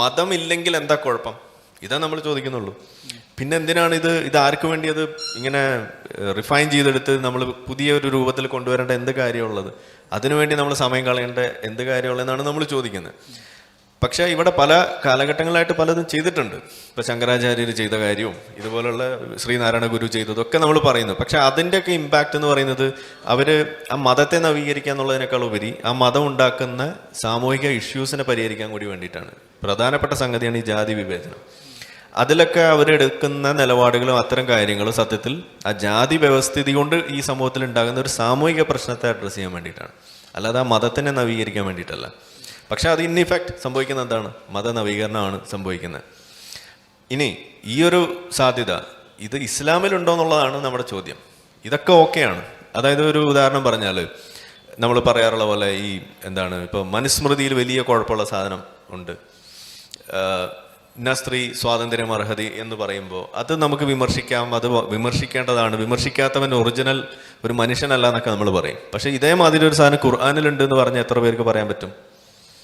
മതം ഇല്ലെങ്കിൽ എന്താ കുഴപ്പം? ഇതാ നമ്മൾ ചോദിക്കുന്നുള്ളൂ. പിന്നെ എന്തിനാണ് ഇത് ഇത് ആർക്ക് വേണ്ടി അത് ഇങ്ങനെ റിഫൈൻ ചെയ്തെടുത്ത് നമ്മൾ പുതിയ ഒരു രൂപത്തിൽ കൊണ്ടുവരേണ്ട എന്ത് കാര്യമുള്ളത് അതിനുവേണ്ടി നമ്മൾ സമയം കളയേണ്ട എന്ത് കാര്യമുള്ളതെന്നാണ് നമ്മൾ ചോദിക്കുന്നത്. പക്ഷെ ഇവിടെ പല കാലഘട്ടങ്ങളായിട്ട് പലതും ചെയ്തിട്ടുണ്ട്. ഇപ്പൊ ശങ്കരാചാര്യർ ചെയ്ത കാര്യവും ഇതുപോലുള്ള ശ്രീനാരായണ ഗുരു ചെയ്തതൊക്കെ നമ്മൾ പറയുന്നു. പക്ഷെ അതിന്റെയൊക്കെ ഇമ്പാക്റ്റ് എന്ന് പറയുന്നത് അവർ ആ മതത്തെ നവീകരിക്കുക എന്നുള്ളതിനേക്കാൾ ഉപരി ആ മതം ഉണ്ടാക്കുന്ന സാമൂഹിക ഇഷ്യൂസിനെ പരിഹരിക്കാൻ കൂടി വേണ്ടിയിട്ടാണ്. പ്രധാനപ്പെട്ട സംഗതിയാണ് ഈ ജാതി വിവേചനം. അതിലൊക്കെ അവരെടുക്കുന്ന നിലപാടുകളും അത്തരം കാര്യങ്ങളും സത്യത്തിൽ ആ ജാതി വ്യവസ്ഥിതി കൊണ്ട് ഈ സമൂഹത്തിൽ ഉണ്ടാകുന്ന ഒരു സാമൂഹിക പ്രശ്നത്തെ അഡ്രസ്സ് ചെയ്യാൻ വേണ്ടിയിട്ടാണ്. അല്ലാതെ ആ മതത്തിനെ നവീകരിക്കാൻ വേണ്ടിയിട്ടല്ല. പക്ഷെ അത് ഇൻ ഇഫക്റ്റ് സംഭവിക്കുന്ന എന്താണ്? മത നവീകരണമാണ് സംഭവിക്കുന്നത്. ഇനി ഈ ഒരു സാധ്യത ഇത് ഇസ്ലാമിലുണ്ടോ എന്നുള്ളതാണ് നമ്മുടെ ചോദ്യം. ഇതൊക്കെ ഓക്കെയാണ് അതായത് ഒരു ഉദാഹരണം പറഞ്ഞാൽ നമ്മൾ പറയാറുള്ള പോലെ ഈ എന്താണ് ഇപ്പോൾ മനുസ്മൃതിയിൽ വലിയ കുഴപ്പമുള്ള സാധനം ഉണ്ട്. ഇന്ന സ്വാതന്ത്ര്യം അർഹതി എന്ന് പറയുമ്പോൾ അത് നമുക്ക് വിമർശിക്കാം അത് വിമർശിക്കേണ്ടതാണ്. വിമർശിക്കാത്തവൻ ഒറിജിനൽ ഒരു മനുഷ്യനല്ല എന്നൊക്കെ നമ്മൾ പറയും. പക്ഷേ ഇതേമാതിരി ഒരു സാധനം ഖുർആാനിലുണ്ട് എന്ന് പറഞ്ഞാൽ എത്ര പേർക്ക് പറയാൻ പറ്റും?